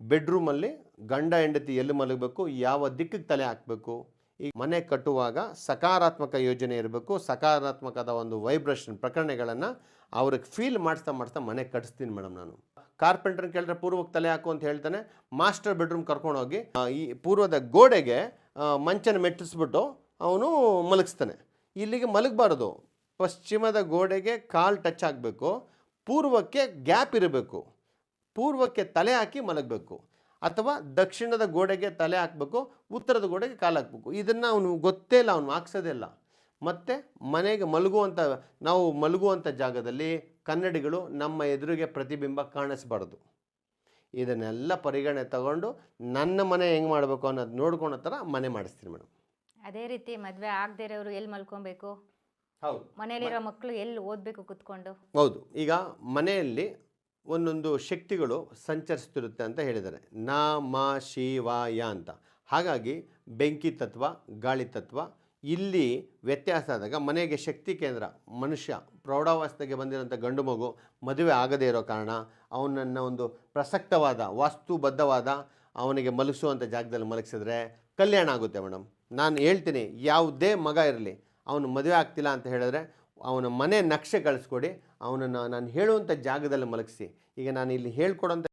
ಬೆಡ್ರೂಮಲ್ಲಿ ಗಂಡ ಹೆಂಡತಿ ಎಲ್ಲಿ ಮಲಗಬೇಕು, ಯಾವ ದಿಕ್ಕಿಗೆ ತಲೆ ಹಾಕಬೇಕು, ಈ ಮನೆ ಕಟ್ಟುವಾಗ ಸಕಾರಾತ್ಮಕ ಯೋಜನೆ ಇರಬೇಕು, ಸಕಾರಾತ್ಮಕದ ಒಂದು ವೈಬ್ರೇಷನ್ ಪ್ರಕರಣಗಳನ್ನು ಅವ್ರಿಗೆ ಫೀಲ್ ಮಾಡಿಸ್ತಾ ಮಾಡಿಸ್ತಾ ಮನೆ ಕಟ್ಟಿಸ್ತೀನಿ ಮೇಡಮ್ ನಾನು. ಕಾರ್ಪೆಂಟ್ರನ್ನ ಕೇಳಿದ್ರೆ ಪೂರ್ವಕ್ಕೆ ತಲೆ ಹಾಕು ಅಂತ ಹೇಳ್ತಾನೆ, ಮಾಸ್ಟರ್ ಬೆಡ್ರೂಮ್ ಕರ್ಕೊಂಡೋಗಿ ಈ ಪೂರ್ವದ ಗೋಡೆಗೆ ಮಂಚನ ಮೆಟ್ಟಿಸ್ಬಿಟ್ಟು ಅವನು ಮಲಗಿಸ್ತಾನೆ. ಇಲ್ಲಿಗೆ ಮಲಗಬಾರ್ದು. ಪಶ್ಚಿಮದ ಗೋಡೆಗೆ ಕಾಲು ಟಚ್ ಆಗಬೇಕು, ಪೂರ್ವಕ್ಕೆ ಗ್ಯಾಪ್ ಇರಬೇಕು. ಪೂರ್ವಕ್ಕೆ ತಲೆ ಹಾಕಿ ಮಲಗಬೇಕು. ಅಥವಾ ದಕ್ಷಿಣದ ಗೋಡೆಗೆ ತಲೆ ಹಾಕಬೇಕು ಉತ್ತರದ ಗೋಡೆಗೆ ಕಾಲು ಹಾಕಬೇಕು. ಇದನ್ನು ಅವನು ಗೊತ್ತೇ ಇಲ್ಲ ಅವನು ಹಾಕ್ಸೋದೇ ಇಲ್ಲ. ಮತ್ತು ಮನೆಗೆ ಮಲಗುವಂಥ ನಾವು ಮಲಗುವಂಥ ಜಾಗದಲ್ಲಿ ಕನ್ನಡಿಗಳು ನಮ್ಮ ಎದುರಿಗೆ ಪ್ರತಿಬಿಂಬ ಕಾಣಿಸ್ಬಾರ್ದು. ಇದನ್ನೆಲ್ಲ ಪರಿಗಣನೆ ತಗೊಂಡು ನನ್ನ ಮನೆ ಹೆಂಗೆ ಮಾಡಬೇಕು ಅನ್ನೋದು ನೋಡ್ಕೊಳೋ ಥರ ಮನೆ ಮಾಡಿಸ್ತೀನಿ ಮೇಡಮ್ ಅದೇ ರೀತಿ ಮದುವೆ ಆಗದೇ ಇರೋರು ಎಲ್ಲಿ ಮಲ್ಕೊಬೇಕು? ಹೌದು. ಮನೆಯಲ್ಲಿರೋ ಮಕ್ಕಳು ಎಲ್ಲಿ ಓದಬೇಕು ಕುತ್ಕೊಂಡು? ಹೌದು. ಈಗ ಮನೆಯಲ್ಲಿ ಒಂದೊಂದು ಶಕ್ತಿಗಳು ಸಂಚರಿಸ್ತಿರುತ್ತೆ ಅಂತ ಹೇಳಿದ್ದಾರೆ. ನಾ, ಮಾ ಶಿವಾಯ ಅಂತ. ಹಾಗಾಗಿ ಬೆಂಕಿ ತತ್ವ, ಗಾಳಿ ತತ್ವ, ಇಲ್ಲಿ ವ್ಯತ್ಯಾಸ ಆದಾಗ ಮನೆಗೆ ಶಕ್ತಿ ಕೇಂದ್ರ ಮನುಷ್ಯ. ಪ್ರೌಢಾವಸ್ಥೆಗೆ ಬಂದಿರೋಂಥ ಗಂಡು ಮಗು ಮದುವೆ ಆಗದೇ ಇರೋ ಕಾರಣ ಅವನನ್ನು ಒಂದು ಪ್ರಸಕ್ತವಾದ, ವಾಸ್ತುಬದ್ಧವಾದ, ಅವನಿಗೆ ಮಲಗಿಸುವಂಥ ಜಾಗದಲ್ಲಿ ಮಲಗಿಸಿದ್ರೆ ಕಲ್ಯಾಣ ಆಗುತ್ತೆ ಮೇಡಮ್. ನಾನು ಹೇಳ್ತೀನಿ, ಯಾವುದೇ ಮಗ ಇರಲಿ, ಅವನು ಮದುವೆ ಆಗ್ತಿಲ್ಲ ಅಂತ ಹೇಳಿದ್ರೆ ಅವನ ಮನೆ ನಕ್ಷೆ ಕಳಿಸ್ಕೊಡಿ ಅವನನ್ನು ನಾನು ಹೇಳುವಂಥ ಜಾಗದಲ್ಲಿ ಮಲಗಿಸಿ. ಈಗ ನಾನು ಇಲ್ಲಿ ಹೇಳ್ಕೊಡೋಂಥ